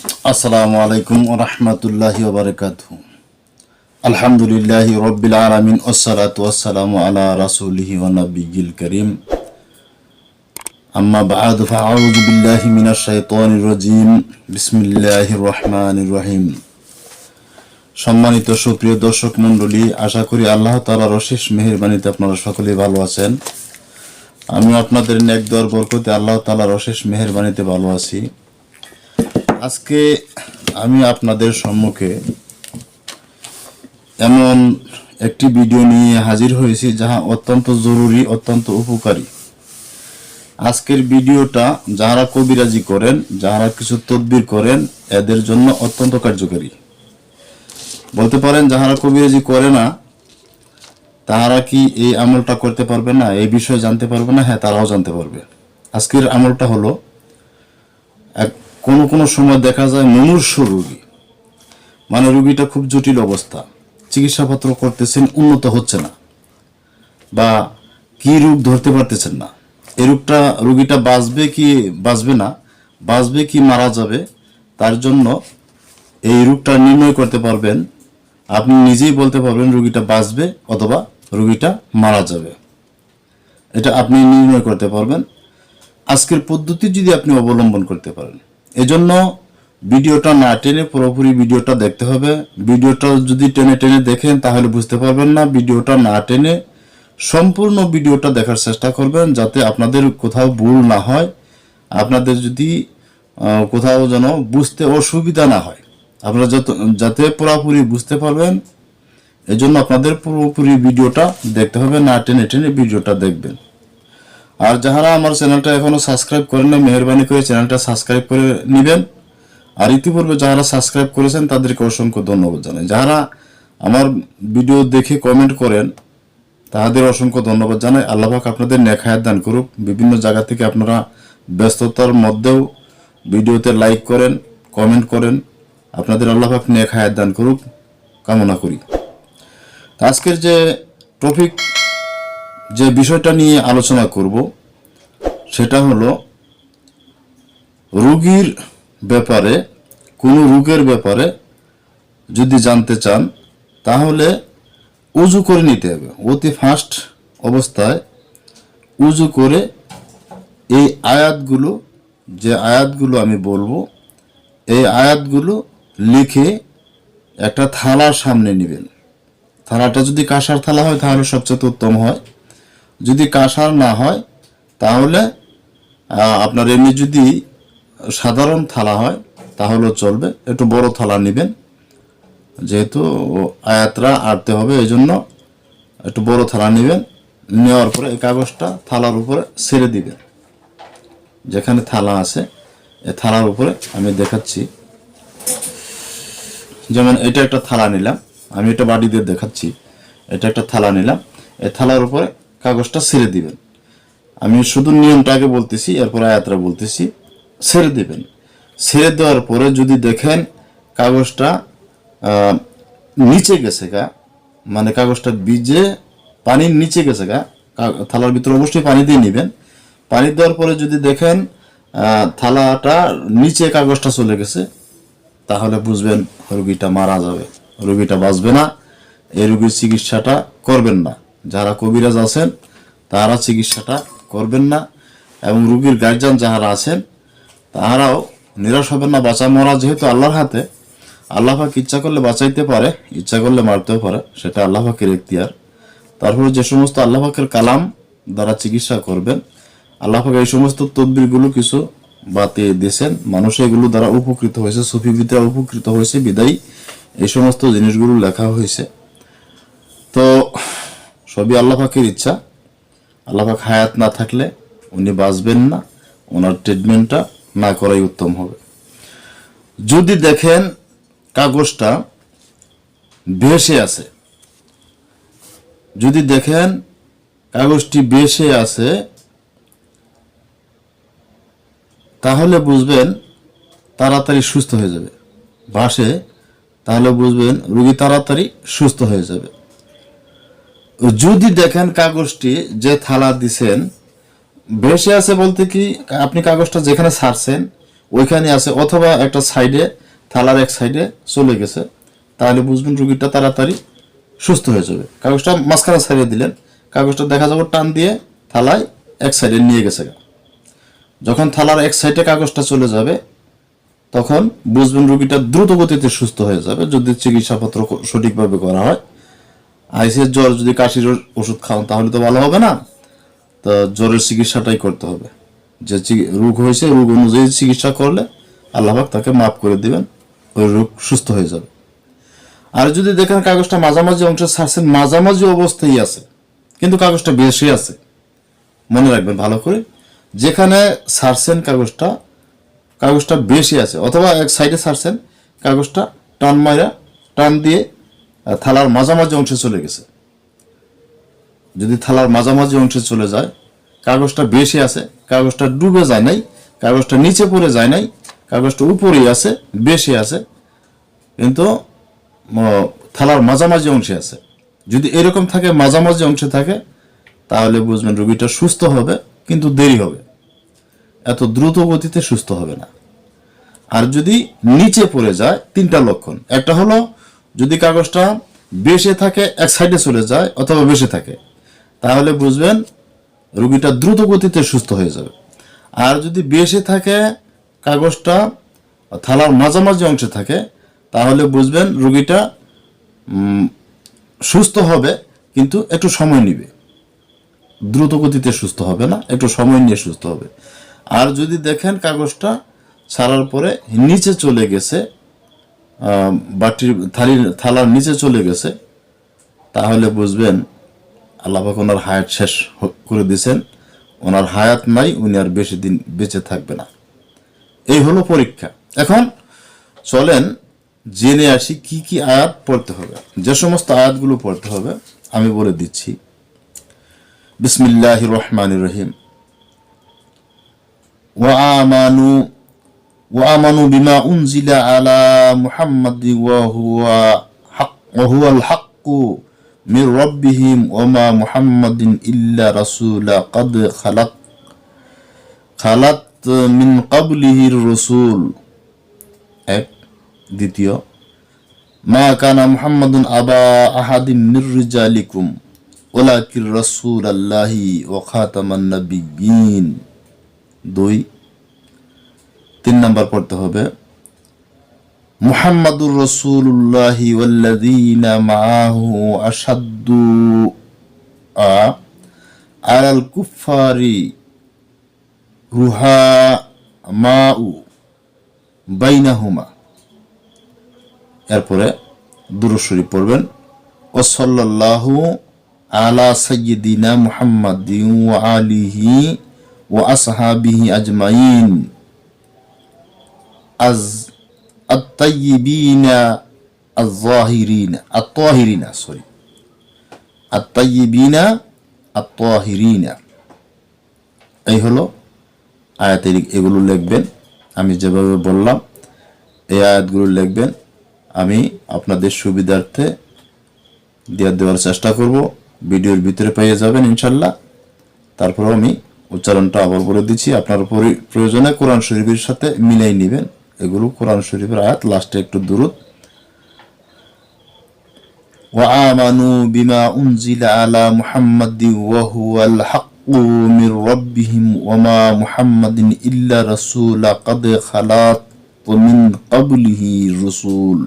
আসসালামু আলাইকুম রহমতুল্লাহি ওবরকাত আলহামদুলিল্লাহ রব্বিল আলমিন ওসালাত ওয়াসালামু আলা রাসুলিহি ওনবিল করিম। আম্মা বাদ, ফাআউযু বিল্লাহি মিনাশ শাইতানির রাজিম। বিসমিল্লাহির রহমানির রহিম। সম্মানিত সুপ্রিয় দর্শক মণ্ডলী, আশা করি আল্লাহ তাআলার অশেষ মেহেরবানিতে আপনারা সকলেই ভালো আছেন। আমি আপনাদের নেক দর বরকতে আল্লাহ তাআলার অশেষ মেহেরবানিতে ভালো আছি। আজকে আমি আপনাদের সম্মুখে এমন একটি ভিডিও নিয়ে হাজির হয়েছি যাহা অত্যন্ত জরুরি, অত্যন্ত উপকারী। আজকের ভিডিওটা যাহারা কবিরাজি করেন, যাহারা কিছু তদবির করেন, এদের জন্য অত্যন্ত কার্যকরী। বলতে পারেন, যাহারা কবিরাজি করে না, তাহারা কি এই আমলটা করতে পারবে না, এই বিষয়ে জানতে পারবে না? হ্যাঁ তারাও জানতে পারবে। আজকের আমলটা হলো এক কোনো কোনো সময় দেখা যায় মুমূর্ষ রোগী। মানে রুগীটা খুব জটিল অবস্থা। চিকিৎসাপত্র করতেছেন, উন্নত হচ্ছে না। বা কি রোগ ধরতে পারতেছেন না। এই রোগটা, রুগীটা বাঁচবে কি, বাঁচবে না, বাঁচবে কি মারা যাবে, তার জন্য এই রোগটা নির্ণয় করতে পারবেন। আপনি নিজেই বলতে পারবেন রুগীটা বাঁচবে অথবা রুগীটা মারা যাবে। এটা আপনি নির্ণয় করতে পারবেন। আজকের পদ্ধতি যদি আপনি অবলম্বন করতে পারেন। এজন্য ভিডিওটা না টেনে পুরোপুরি ভিডিওটা দেখতে হবে। ভিডিওটা যদি টেনে টেনে দেখেন, তাহলে বুঝতে পারবেন না। ভিডিওটা না টেনে সম্পূর্ণ ভিডিওটা দেখার চেষ্টা করবেন যাতে আপনাদের কোথাও ভুল না হয়, আপনাদের যদি কোথাও যেন বুঝতে অসুবিধা না হয়। আপনারা যত, যাতে পুরোপুরি বুঝতে পারবেন, এজন্য আপনাদের পুরোপুরি ভিডিওটা দেখতে হবে। না টেনে টেনে ভিডিওটা দেখবেন। আর যাহারা আমার চ্যানেলটা এখনও সাবস্ক্রাইব করেন না মেহরবানি করে চ্যানেলটা সাবস্ক্রাইব করে নেবেন। আর ইতিপূর্বে যারা সাবস্ক্রাইব করেছেন, তাদেরকে অসংখ্য ধন্যবাদ জানাই। যারা আমার ভিডিও দেখে কমেন্ট করেন তাদের অসংখ্য ধন্যবাদ জানাই। আল্লাহ পাক আপনাদের নেখায়াত দান করুক। বিভিন্ন জায়গা থেকে আপনারা ব্যস্ততার মধ্যেও ভিডিওতে লাইক করেন কমেন্ট করেন। আপনাদের আল্লাহ পাক নেখায়াত দান করুক। কামনা করি। আজকের যে টপিক যে বিষয়টা নিয়ে আলোচনা করব, সেটা হলো রোগীর ব্যাপারে, কোনো রোগের ব্যাপারে যদি জানতে চান, তাহলে উজু করে নিতে হবে। অতি ফাস্ট অবস্থায় উজু করে এই আয়াতগুলো, যে আয়াতগুলো আমি বলব, এই আয়াতগুলো লিখে একটা থালার সামনে নেবেন। থালাটা যদি কাঁসার থালা হয়, তাহলে সবচেয়ে উত্তম হয়। যদি কাঁসার না হয়, তাহলে আপনার এমনি যদি সাধারণ থালা হয়, তাহলেও চলবে। একটু বড় থালা নেবেন। যেহেতু আয়াতরা আটতে হবে এই জন্য একটু বড় থালা নেবেন। নেওয়ার পরে এই কাগজটা থালার উপরে ছেড়ে দিবেন। যেখানে থালা আছে এই থালার উপরে আমি দেখাচ্ছি। যেমন এটা একটা থালা নিলাম, আমি এটা বাড়ি দিয়ে দেখাচ্ছি। এটা একটা থালা নিলাম এই থালার উপরে কাগজটা ছেড়ে দিবেন। আমি শুধু নিয়মটা আগে বলতেছি, এরপর আয়াতরা বলতেছি, ছেড়ে দিবেন। ছেড়ে দেওয়ার পরে যদি দেখেন কাগজটা নিচে গেছে গা মানে কাগজটা ভিজে পানির নিচে গেছে গা থালার ভিতরে অবশ্যই পানি দিয়ে নেবেন। পানি দেওয়ার পরে যদি দেখেন থালাটা নিচে কাগজটা চলে গেছে, তাহলে বুঝবেন রুগীটা মারা যাবে, রুগীটা বাঁচবে না, এই রুগীর চিকিৎসাটা করবেন না। যারা কবিরাজ আছেন, তারা চিকিৎসাটা করবেন না এবং রুগীর গার্জিয়ান যাহারা আছেন, তাহারাও নিরাশ হবেন না বাঁচা মরা যেহেতু আল্লাহর হাতে, আল্লাহ ইচ্ছা করলে বাঁচাইতে পারে, ইচ্ছা করলে মারতেও পারে, সেটা আল্লাহ পাকের এখতিয়ার। তারপরে যে সমস্ত আল্লাহ পাকের কালাম দ্বারা চিকিৎসা করবেন, আল্লাহ এই সমস্ত তদবিরগুলো কিছু বাতে দিয়েছেন। মানুষ এগুলো দ্বারা উপকৃত হয়েছে সুফিবিদ্যা উপকৃত হয়েছে, বিদায়ী। এই সমস্ত জিনিসগুলো লেখা হয়েছে। তো সবই আল্লাহ পাকের ইচ্ছা। আল্লাহ পাক হায়াত না থাকলে উনি বাঁচবেন না, ওনার ট্রিটমেন্টটা না করাই উত্তম হবে। যদি দেখেন কাগজটা বেশে আছে, যদি দেখেন কাগজটি বেশে আছে, তাহলে বুঝবেন তাড়াতাড়ি সুস্থ হয়ে যাবে। বাসে তাহলে বুঝবেন রুগী তাড়াতাড়ি সুস্থ হয়ে যাবে। যদি দেখেন কাগজটি যে থালা দিছেন ভেসে আছে বলতে কি, আপনি কাগজটা যেখানে ছাড়ছেন, ওইখানে আছে, অথবা একটা সাইডে, থালার এক সাইডে চলে গেছে, তাহলে বুঝবেন রুগীটা তাড়াতাড়ি সুস্থ হয়ে যাবে। কাগজটা মাঝখানে সাইডে দিলেন, কাগজটা দেখা যাবে টান দিয়ে থালায় এক সাইডে নিয়ে গেছে। যখন থালার এক সাইডে কাগজটা চলে যাবে, তখন বুঝবেন রুগীটা দ্রুত গতিতে সুস্থ হয়ে যাবে, যদি চিকিৎসাপত্র সঠিকভাবে করা হয়। আইসিএস জ্বর যদি কাশির ওষুধ খাওয়ান তাহলে তো ভালো হবে না। তো জ্বরের চিকিৎসাটাই করতে হবে। যে রোগ হয়েছে, রোগ অনুযায়ী চিকিৎসা করলে আল্লাহবাক তাকে মাফ করে দিবেন, ওই রোগ সুস্থ হয়ে যাবে। আর যদি দেখেন কাগজটা মাঝামাঝি অংশে ছাড়ছেন মাঝামাঝি অবস্থায় আছে, কিন্তু কাগজটা বেশি আছে। মনে রাখবেন ভালো করে, যেখানে ছাড়ছেন কাগজটা কাগজটা বেশি আছে, অথবা এক সাইডে ছাড়ছেন কাগজটা টান মাইরা টান দিয়ে থালার মাঝামাঝি অংশে চলে গেছে। যদি থালার মাঝামাঝি অংশে চলে যায়, কাগজটা বেশি আছে, কাগজটা ডুবে যায় নাই, কাগজটা নিচে পড়ে যায় নাই, কাগজটা উপরেই আছে, বেশি আছে, কিন্তু থালার মাঝামাঝি অংশে আছে। যদি এরকম থাকে, মাঝামাঝি অংশে থাকে, তাহলে বুঝবেন রোগীটা সুস্থ হবে, কিন্তু দেরি হবে। এত দ্রুত গতিতে সুস্থ হবে না। আর যদি নিচে পড়ে যায়, তিনটা লক্ষণ। একটা হলো যদি কাগজটা বেশে থাকে, এক সাইডে চলে যায় অথবা বেশে থাকে, তাহলে বুঝবেন রুগীটা দ্রুত গতিতে সুস্থ হয়ে যাবে। আর যদি বেশে থাকে, কাগজটা থালার মাঝামাঝি অংশে থাকে, তাহলে বুঝবেন রুগীটা সুস্থ হবে, কিন্তু একটু সময় নিবে। দ্রুত গতিতে সুস্থ হবে না, একটু সময় নিয়ে সুস্থ হবে। আর যদি দেখেন কাগজটা ছাড়ার পরে নিচে চলে গেছে বাটির থালির থালার নিচে চলে গেছে, তাহলে বুঝবেন আল্লাহাক ওনার হায়াত শেষ করে দিয়েছেন। ওনার হায়াত নাই, উনি আর বেশি দিন বেঁচে থাকবে না। এই হলো পরীক্ষা। এখন চলেন জেনে আসি কি কি আয়াত পড়তে হবে। যে সমস্ত আয়াতগুলো পড়তে হবে, আমি বলে দিচ্ছি। বিসমিল্লাহ রহমান রহিম। ওয়া আমানু وآمنوا بما أنزل على محمد وهو حق وهو الحق من ربهم وما محمد إلا رسول قد خلق خلت من قبله الرسول এক দ্বিতীয় মা কানা মুহাম্মাদুন আবা আহাদিম মির রিজালিকুম ওলাকির রাসূল আল্লাহি ওয়া খাতামান নাবিয়্যিন দুই তিন নম্বর পড়তে হবে। মুহাম্মাদুর রসুল্লাহি ওয়াল্লাযীনা মাআহু আশাদ্দু রুহা মাউ বাইনাহুমা। এরপরে দুরুশরী পড়বেন। ও সাল্লাল্লাহু আলা সাইয়্যিদিনা মুহাম্মাদিন আলিহি ওয়া আসহাবিহি আজমাইন। আজ সরি এই হলো আয়াতের এগুলো লিখবেন, আমি যেভাবে বললাম, এই আয়াতগুলো লিখবেন, আমি আপনাদের সুবিধার্থে দিয়ে দেওয়ার চেষ্টা করব। ভিডিওর ভিতরে পেয়ে যাবেন ইনশাল্লাহ তারপরেও আমি উচ্চারণটা আবার বলে দিচ্ছি, আপনার পরি- প্রয়োজনে কোরআন শরীফের সাথে মিলাই নেবেন। এগুলো কোরআন শরীফের আয়াত লাস্টে একটু দূরত وآمنوا بما أنزل على محمد وهو الحق من ربهم وما محمد إلا رسول قد خلت من قبله الرسول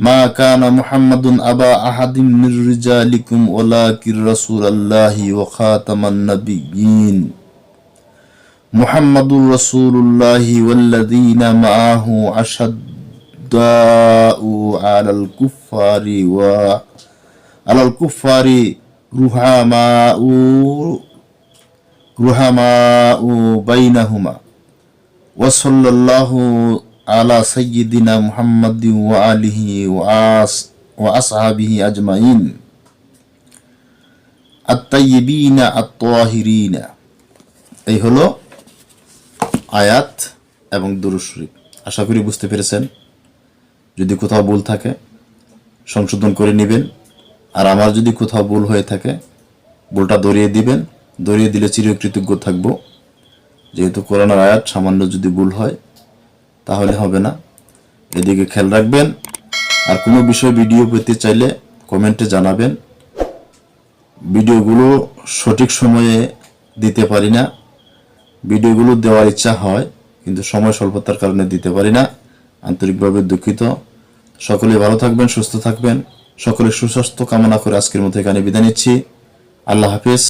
ما كان محمد أبا أحد من رجالكم ولكن رسول الله وخاتم النبيين মোহাম্মদুর রসুল্লাহি ওয়াল্লাযীনা মাআহু আশাদ্দাউ আলাল কুফফারি ওয়া আলাল কুফফারি রুহামাউ রুহামাউ বাইনাহুমা। ওয়া সাল্লাল্লাহু আলা সাইয়্যিদিনা মুহাম্মাদি ওয়া আলিহি ওয়া আসহাবিহি আজমাইন। আত-তাইয়িবিনা আত-তাহিরিনা। এই হলো আয়াত এবং দুরুদ আশা করি বুঝতে পেরেছেন। যদি কোথাও ভুল থাকে, সংশোধন করে নেবেন। আর আমার যদি কোথাও ভুল হয়ে থাকে, ভুলটা দরিয়ে দিবেন। দরিয়ে দিলে চিরকৃতজ্ঞ থাকব। যেহেতু করোনার আয়াত সামান্য যদি ভুল হয়, তাহলে হবে না। এদিকে খেয়াল রাখবেন। আর কোনো বিষয় ভিডিও পেতে চাইলে কমেন্টে জানাবেন। ভিডিওগুলো সঠিক সময়ে দিতে পারি না। ভিডিওগুলো দেওয়ার ইচ্ছা হয়, কিন্তু সময় স্বল্পতার কারণে দিতে পারি না। আন্তরিকভাবে দুঃখিত। সকলে ভালো থাকবেন, সুস্থ থাকবেন। সকলে সুস্বাস্থ্য কামনা করে আজকের মতো এখানে বিদায় নিচ্ছি। আল্লাহ হাফিজ।